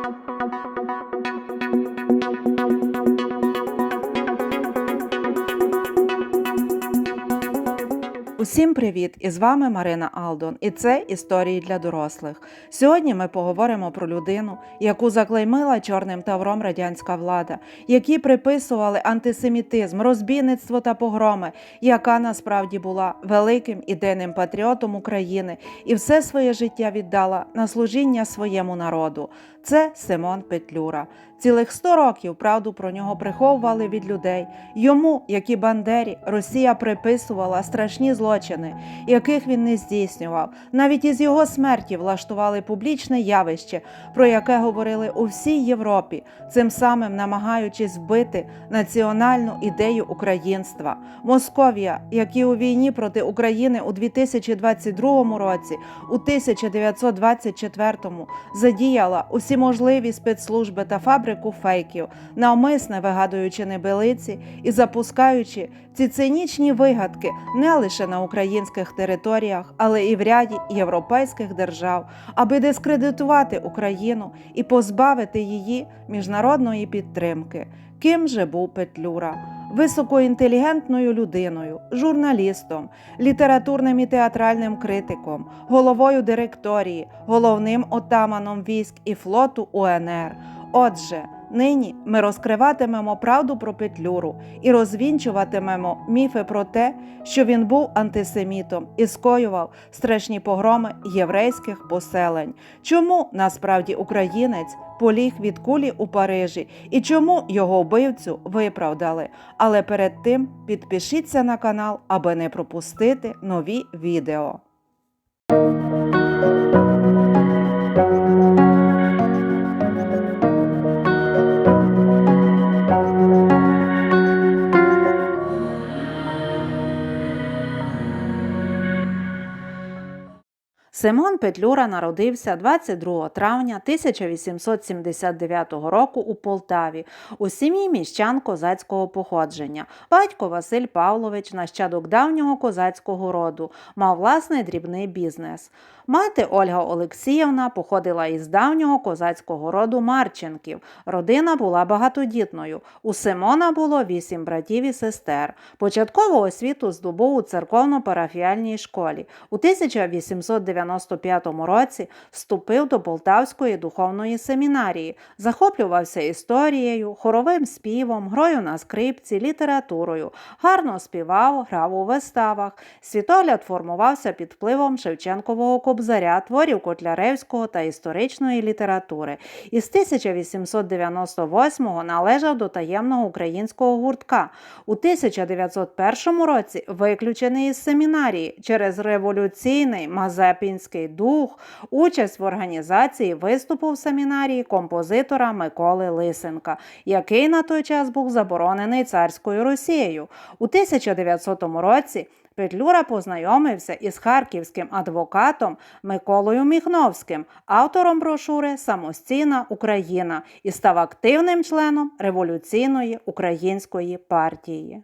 Thank you. Усім привіт! І з вами Марина Алдон, і це історії для дорослих. Сьогодні ми поговоримо про людину, яку заклеймила чорним тавром радянська влада, які приписували антисемітизм, розбійництво та погроми, яка насправді була великим ідейним патріотом України і все своє життя віддала на служіння своєму народу. Це Симон Петлюра. Цілих 100 років правду про нього приховували від людей. Йому, як і Бандері, Росія приписувала страшні злочини, яких він не здійснював. Навіть із його смерті влаштували публічне явище, про яке говорили у всій Європі, цим самим намагаючись вбити національну ідею українства. Московія, як і у війні проти України у 2022 році, у 1924 задіяла усі можливі спецслужби та фабрику фейків, навмисне вигадуючи небелиці і запускаючи ці цинічні вигадки не лише на українських територіях, але і в ряді європейських держав, аби дискредитувати Україну і позбавити її міжнародної підтримки. Ким же був Петлюра? Високоінтелігентною людиною, журналістом, літературним і театральним критиком, головою директорії, головним отаманом військ і флоту УНР. Отже, нині ми розкриватимемо правду про Петлюру і розвінчуватимемо міфи про те, що він був антисемітом і скоював страшні погроми єврейських поселень. Чому насправді українець поліг від кулі у Парижі і чому його вбивцю виправдали? Але перед тим підпишіться на канал, аби не пропустити нові відео. Симон Петлюра народився 22 травня 1879 року у Полтаві у сім'ї міщан козацького походження. Батько Василь Павлович, нащадок давнього козацького роду, мав власний дрібний бізнес. Мати Ольга Олексіївна походила із давнього козацького роду Марченків. Родина була багатодітною. У Симона було вісім братів і сестер. Початкову освіту здобув у церковно-парафіальній школі. У 1895 році вступив до Полтавської духовної семінарії, захоплювався історією, хоровим співом, грою на скрипці, літературою, гарно співав, грав у виставах. Світогляд формувався під впливом Шевченкового кобзаря, творів Котляревського та історичної літератури. Із 1898-го належав до таємного українського гуртка. У 1901 році виключений із семінарії через революційний мазепінський дух, участь в організації виступу в семінарії композитора Миколи Лисенка, який на той час був заборонений царською Росією. У 1900 році Петлюра познайомився із харківським адвокатом Миколою Міхновським, автором брошури Самостійна Україна і став активним членом революційної української партії.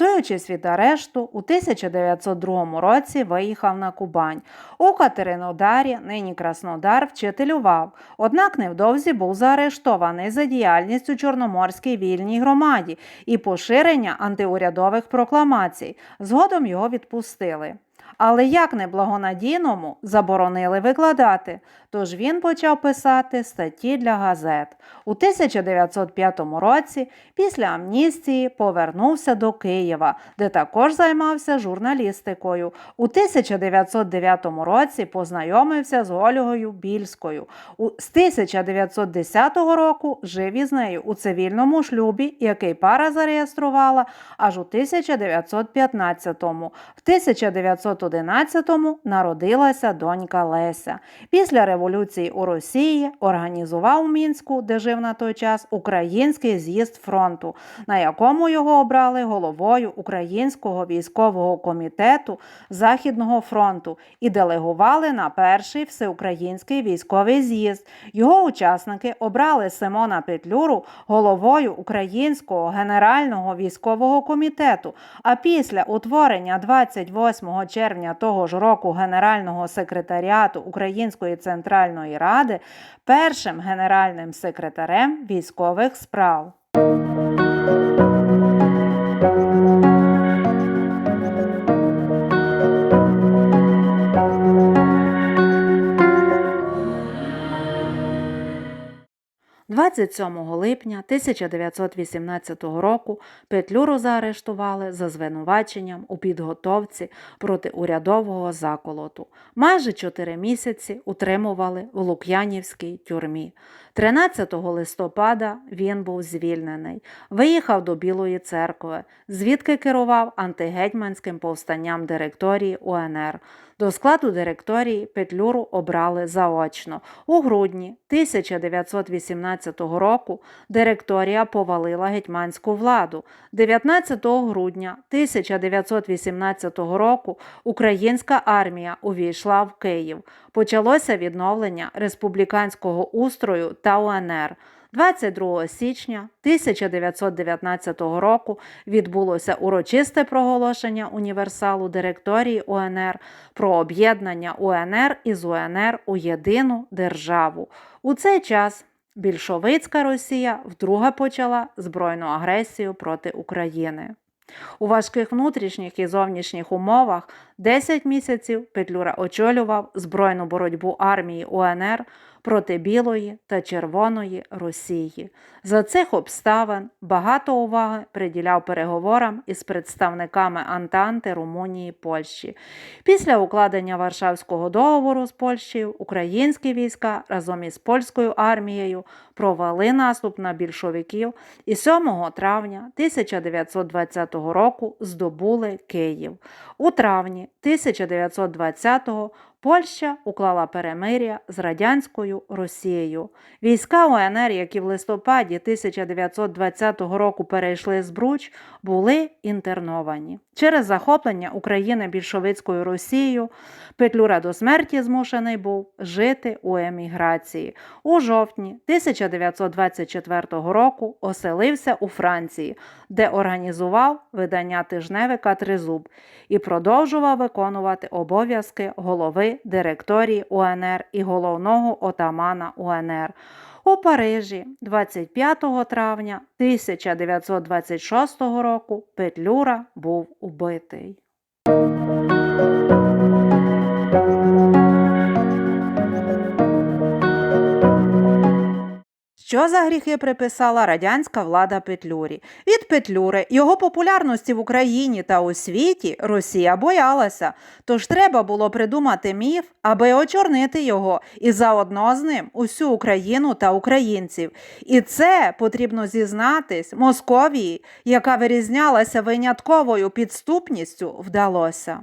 Рятуючись від арешту, у 1902 році виїхав на Кубань. У Катеринодарі, нині Краснодар, вчителював, однак невдовзі був заарештований за діяльність у Чорноморській вільній громаді і поширення антиурядових прокламацій. Згодом його відпустили. Але як неблагонадійному заборонили викладати, тож він почав писати статті для газет. У 1905 році після амністії повернувся до Києва, де також займався журналістикою. У 1909 році познайомився з Ольгою Більською. З 1910 року жив із нею у цивільному шлюбі, який пара зареєструвала аж у 1915. В 1911 1911-му народилася донька Леся. Після революції у Росії організував у Мінську, де жив на той час, український з'їзд фронту, на якому його обрали головою Українського військового комітету Західного фронту і делегували на перший всеукраїнський військовий з'їзд. Його учасники обрали Симона Петлюру головою Українського генерального військового комітету. А після утворення 28 червня того ж року Генерального секретаріату Української центральної ради першим генеральним секретарем військових справ. – 27 липня 1918 року Петлюру заарештували за звинуваченням у підготовці проти урядового заколоту. Майже чотири місяці утримували в Лук'янівській тюрмі. 13 листопада він був звільнений, виїхав до Білої церкви, звідки керував антигетьманським повстанням директорії УНР. До складу директорії Петлюру обрали заочно. У грудні 1918 року директорія повалила гетьманську владу. 19 грудня 1918 року українська армія увійшла в Київ. Почалося відновлення республіканського устрою та УНР. 22 січня 1919 року відбулося урочисте проголошення універсалу директорії УНР про об'єднання УНР із УНР у єдину державу. У цей час більшовицька Росія вдруге почала збройну агресію проти України. У важких внутрішніх і зовнішніх умовах 10 місяців Петлюра очолював збройну боротьбу армії УНР проти Білої та Червоної Росії. За цих обставин багато уваги приділяв переговорам із представниками Антанти Румунії Польщі. Після укладення Варшавського договору з Польщею українські війська разом із польською армією провели наступ на більшовиків і 7 травня 1920 року здобули Київ. У травні 1920-го Польща уклала перемир'я з радянською Росією. Війська УНР, які в листопаді 1920 року перейшли з Бруч, були інтерновані. Через захоплення України більшовицькою Росією Петлюра до смерті змушений був жити у еміграції. У жовтні 1924 року оселився у Франції, де організував видання тижневика Тризуб і продовжував виконувати обов'язки голови директорії УНР і головного отамана УНР. У Парижі 25 травня 1926 року Петлюра був убитий. Що за гріхи приписала радянська влада Петлюрі? Від Петлюри його популярності в Україні та у світі Росія боялася, тож треба було придумати міф, аби очорнити його і заодно з ним усю Україну та українців. І це потрібно зізнатись Московії, яка вирізнялася винятковою підступністю, вдалося.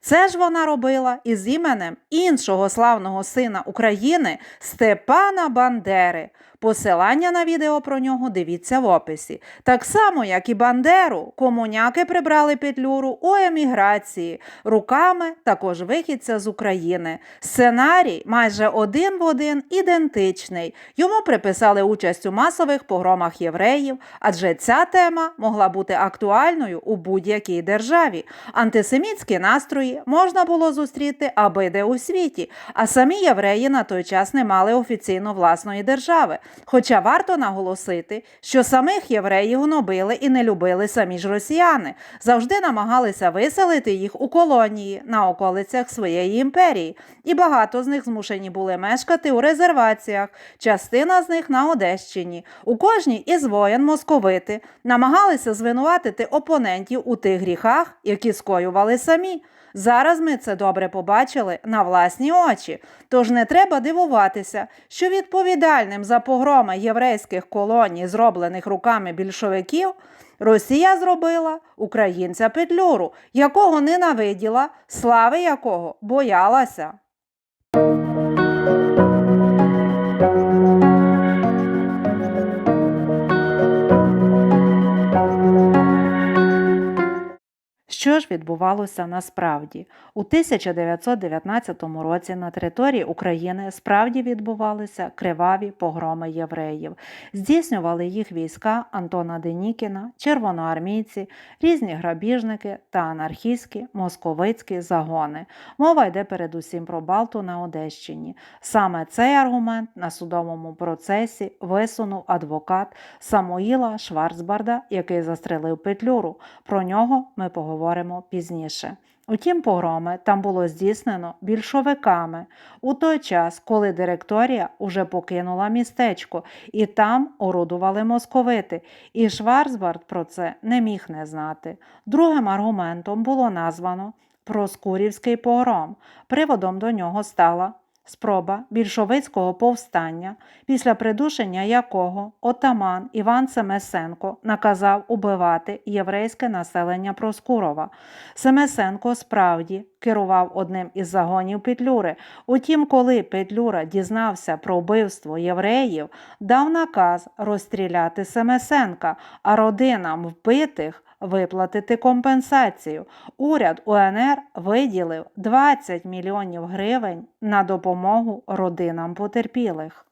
Це ж вона робила із іменем іншого славного сина України Степана Бандери. Посилання на відео про нього дивіться в описі. Так само, як і Бандеру, комуняки прибрали Петлюру у еміграції руками також вихідця з України. Сценарій майже один в один ідентичний. Йому приписали участь у масових погромах євреїв, адже ця тема могла бути актуальною у будь-якій державі. Антисемітські настрої можна було зустріти аби де у світі, а самі євреї на той час не мали офіційно власної держави. Хоча варто наголосити, що самих євреїв гнобили і не любили самі ж росіяни, завжди намагалися виселити їх у колонії на околицях своєї імперії, і багато з них змушені були мешкати у резерваціях, частина з них на Одещині. У кожній із воєн московити намагалися звинуватити опонентів у тих гріхах, які скоювали самі. Зараз ми це добре побачили на власні очі, тож не треба дивуватися, що відповідальним за погроми єврейських колоній, зроблених руками більшовиків, Росія зробила українця Петлюру, якого ненавиділа, слави якого боялася. Що ж відбувалося насправді? У 1919 році на території України справді відбувалися криваві погроми євреїв. Здійснювали їх війська Антона Денікіна, червоноармійці, різні грабіжники та анархістські московицькі загони. Мова йде передусім про Балту на Одещині. Саме цей аргумент на судовому процесі висунув адвокат Самуїла Шварцбарда, який застрелив Петлюру. Про нього ми поговоримо пізніше. Утім, погроми там було здійснено більшовиками у той час, коли директорія уже покинула містечко, і там орудували московити, і Шварцбард про це не міг не знати. Другим аргументом було названо Проскурівський погром. Приводом до нього стала спроба більшовицького повстання, після придушення якого отаман Іван Семесенко наказав убивати єврейське населення Проскурова. Семесенко справді керував одним із загонів Петлюри. Утім, коли Петлюра дізнався про вбивство євреїв, дав наказ розстріляти Семесенка, а родинам вбитих виплатити компенсацію. Уряд УНР виділив 20 мільйонів гривень на допомогу родинам потерпілих.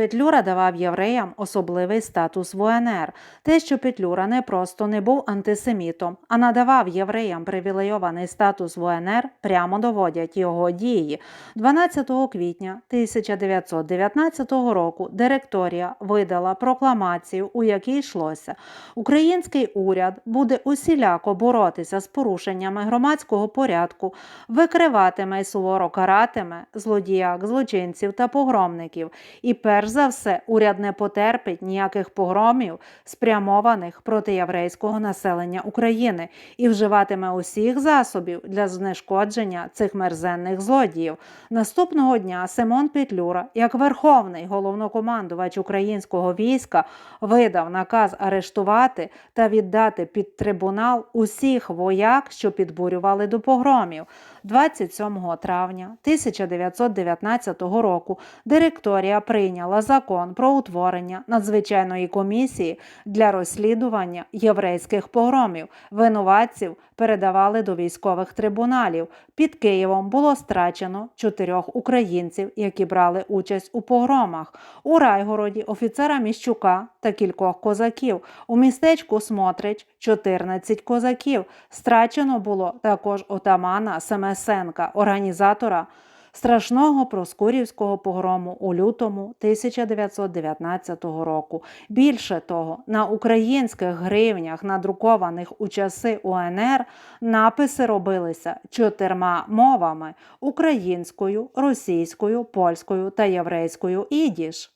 Петлюра давав євреям особливий статус в УНР. Те, що Петлюра не просто не був антисемітом, а надавав євреям привілейований статус в УНР, прямо доводять його дії. 12 квітня 1919 року директорія видала прокламацію, у якій йшлося: Український уряд буде усіляко боротися з порушеннями громадського порядку, викриватиме й суворо каратиме злодіяк, злочинців та погромників. І перш за все, уряд не потерпить ніяких погромів, спрямованих проти єврейського населення України, і вживатиме усіх засобів для знешкодження цих мерзенних злодіїв. Наступного дня Симон Петлюра, як верховний головнокомандувач українського війська, видав наказ арештувати та віддати під трибунал усіх вояк, що підбурювали до погромів. 27 травня 1919 року директорія прийняла закон про утворення надзвичайної комісії для розслідування єврейських погромів. Винуватців передавали до військових трибуналів. Під Києвом було страчено чотирьох українців, які брали участь у погромах. У Райгороді офіцера Міщука та кількох козаків. У містечку Смотрич 14 козаків. Страчено було також отамана Семесенка, організатора страшного проскурівського погрому у лютому 1919 року. Більше того, на українських гривнях, надрукованих у часи УНР, написи робилися чотирма мовами українською, російською, польською та єврейською ідіш.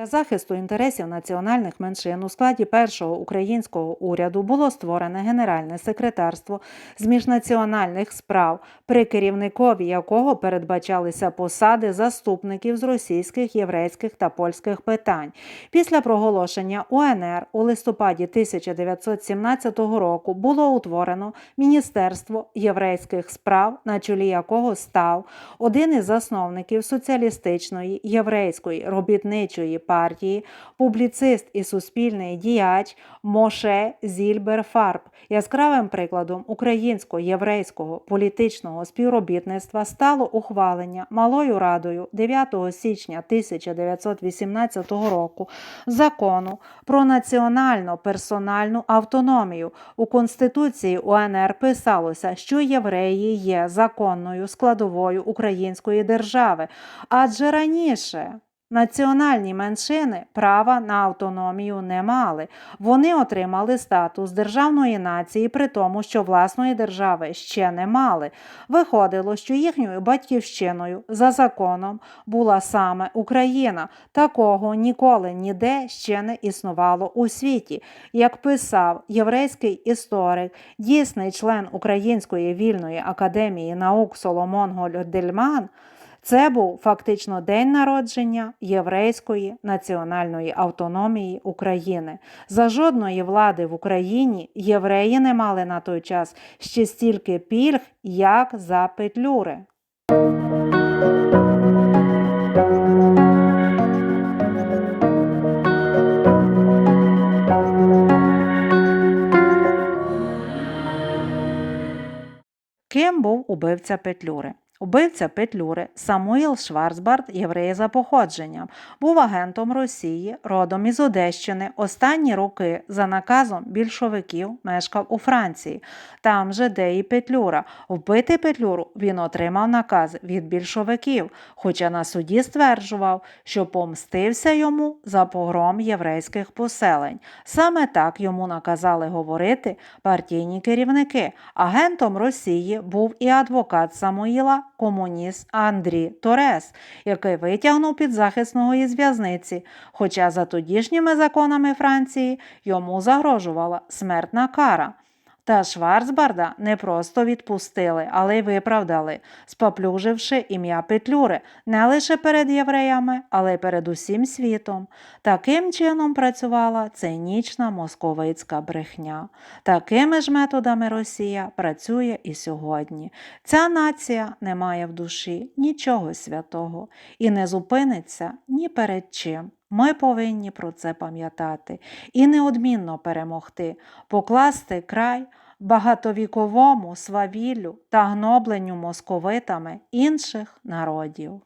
Для захисту інтересів національних меншин у складі першого українського уряду було створене Генеральне секретарство з міжнаціональних справ, при керівникові якого передбачалися посади заступників з російських, єврейських та польських питань. Після проголошення УНР у листопаді 1917 року було утворено Міністерство єврейських справ, на чолі якого став один із засновників соціалістичної єврейської робітничої партії, публіцист і суспільний діяч Моше Зільбер Фарб. Яскравим прикладом українсько-єврейського політичного співробітництва стало ухвалення Малою Радою 9 січня 1918 року закону про національно персональну автономію. У Конституції УНР писалося, що євреї є законною складовою української держави, адже раніше Національні меншини права на автономію не мали. Вони отримали статус державної нації, при тому, що власної держави ще не мали. Виходило, що їхньою батьківщиною за законом була саме Україна. Такого ніколи ніде ще не існувало у світі. Як писав єврейський історик, дійсний член Української вільної академії наук Соломон Гольдельман, це був фактично день народження єврейської національної автономії України. За жодної влади в Україні євреї не мали на той час ще стільки пільг, як за петлюри. Ким був убивця Петлюри? Убивця Петлюри Самуїл Шварцбард, єврей за походженням, був агентом Росії, родом із Одещини. Останні роки за наказом більшовиків мешкав у Франції, там же, де і Петлюра. Вбити Петлюру він отримав наказ від більшовиків, хоча на суді стверджував, що помстився йому за погром єврейських поселень. Саме так йому наказали говорити партійні керівники. Агентом Росії був і адвокат Самуїла, комуніст Андрій Торес, який витягнув підзахисного із в'язниці, хоча за тодішніми законами Франції йому загрожувала смертна кара. Та Шварцбарда не просто відпустили, але й виправдали, споплюживши ім'я Петлюри не лише перед євреями, але й перед усім світом. Таким чином працювала цинічна московицька брехня. Такими ж методами Росія працює і сьогодні. Ця нація не має в душі нічого святого і не зупиниться ні перед чим. Ми повинні про це пам'ятати і неодмінно перемогти, покласти край багатовіковому свавіллю та гнобленню московитами інших народів.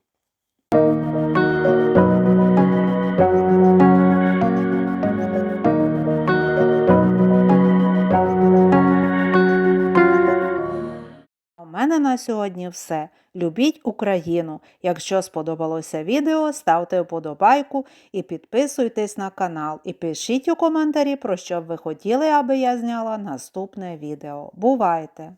На сьогодні все. Любіть Україну. Якщо сподобалося відео, ставте вподобайку і підписуйтесь на канал. І пишіть у коментарі, про що б ви хотіли, аби я зняла наступне відео. Бувайте!